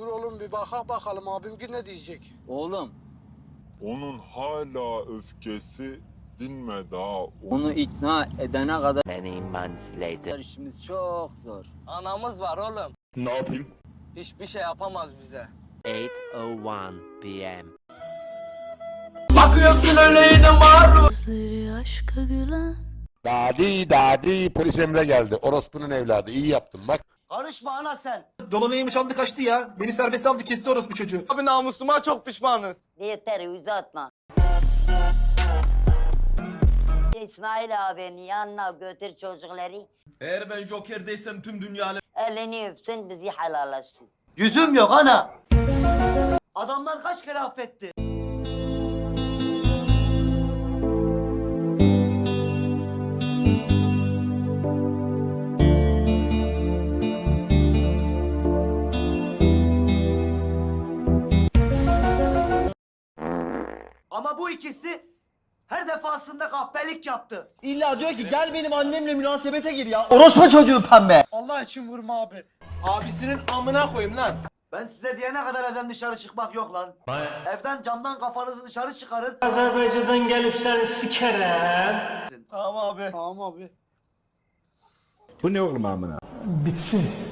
Dur oğlum bir baka bakalım abim ki ne diyecek. Oğlum Onun hala öfkesi dinmedi ha. onu ikna edene kadar Many months later. işimiz çok zor. Anamız var oğlum. Ne yapayım? Hiçbir şey yapamaz bize. 8:01 p.m. Gözleri aşka gülen Dadi dadi polis Emre geldi. Orospu'nun evladı. İyi yaptın bak. Karışma ana sen. Dolu neymiş aldı kaçtı ya. Beni serbest aldı kesti orospu çocuğu. Abi namusuma çok pişmanız. Yeter uzatma. İsmail abinin yanına götür çocukları. Eğer ben Joker değilsem tüm dünya Elini öpsün bizi helallaşsın. Yüzüm yok ana. Adamlar kaç kere affetti. Ama bu ikisi her defasında kahpelik yaptı. İlla diyor ki gel benim annemle münasebete gir ya. Orospu çocuğu pembe. Allah için vurma abi. Abisinin amına koyayım lan. Ben size diyene kadar evden dışarı çıkmak yok lan. Evden camdan kafanızı dışarı çıkarın. Azerbaycan'dan gelip seni sikerim. Tamam abi. Tamam abi. Bu ne oğlum amına? Bitsin.